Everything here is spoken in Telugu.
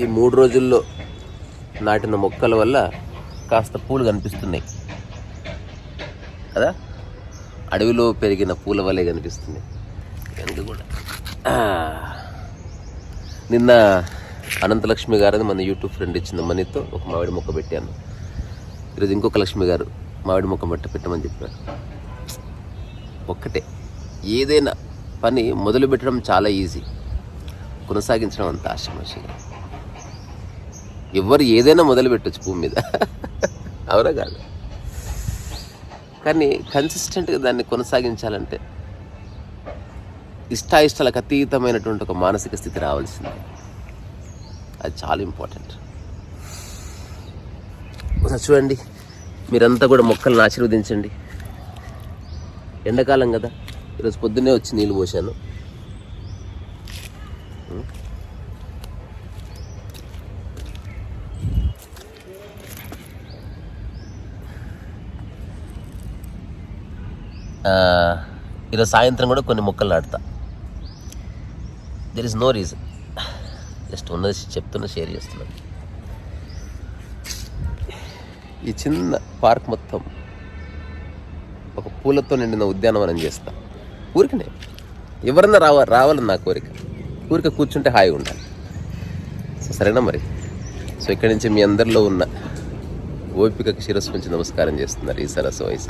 ఈ మూడు రోజుల్లో నాటిన మొక్కల వల్ల కాస్త పూలు కనిపిస్తున్నాయి. కదా? అడవిలో పెరిగిన పూల వల్లే కనిపిస్తుంది. ఎందుకు కూడా. నిన్న అనంతలక్ష్మి గారు మన యూట్యూబ్ ఫ్రెండ్ ఇచ్చిన మనీతో ఒక మామిడి మొక్క పెట్టాను. ఈరోజు ఇంకొక లక్ష్మి గారు మామిడి మొక్క మట్ట పెట్టమని చెప్పారు. ఒక్కటే. ఏదైనా పని మొదలు పెట్టడం చాలా ఈజీ. కొనసాగించడం అంత ఆశమాషిగా ఎవరు ఏదైనా మొదలు పెట్టచ్చు భూమి మీద. అవునా కాదు? కానీ కన్సిస్టెంట్గా దాన్ని కొనసాగించాలంటే ఇష్టాయిష్టాలకు అతీతమైనటువంటి ఒక మానసిక స్థితి రావాల్సిందే. అది చాలా ఇంపార్టెంట్ చూడండి మీరంతా కూడా మొక్కలను ఆశీర్వదించండి. ఎండాకాలం కదా ఈరోజు పొద్దున్నే వచ్చి నీళ్ళు పోసాను ఈరోజు సాయంత్రం కూడా కొన్ని మొక్కలు నాటుతా. There is no reason just ఉన్నది చెప్తున్నా షేర్ చేస్తున్నాను ఈ చిన్న పార్క్ మొత్తం ఒక పూలతో నిండిన ఉద్యానవనం చేస్తా. ఊరికనే. ఎవరన్నా రావ రావాలని నా కోరిక. ఊరిక కూర్చుంటే హాయిగా ఉండాలి. సో సరేనా మరి? సో ఇక్కడి నుంచి మీ అందరిలో ఉన్న ఓపికకు శిరస్సు నుంచి నమస్కారం చేస్తున్నారు ఈ సరస్సు వయస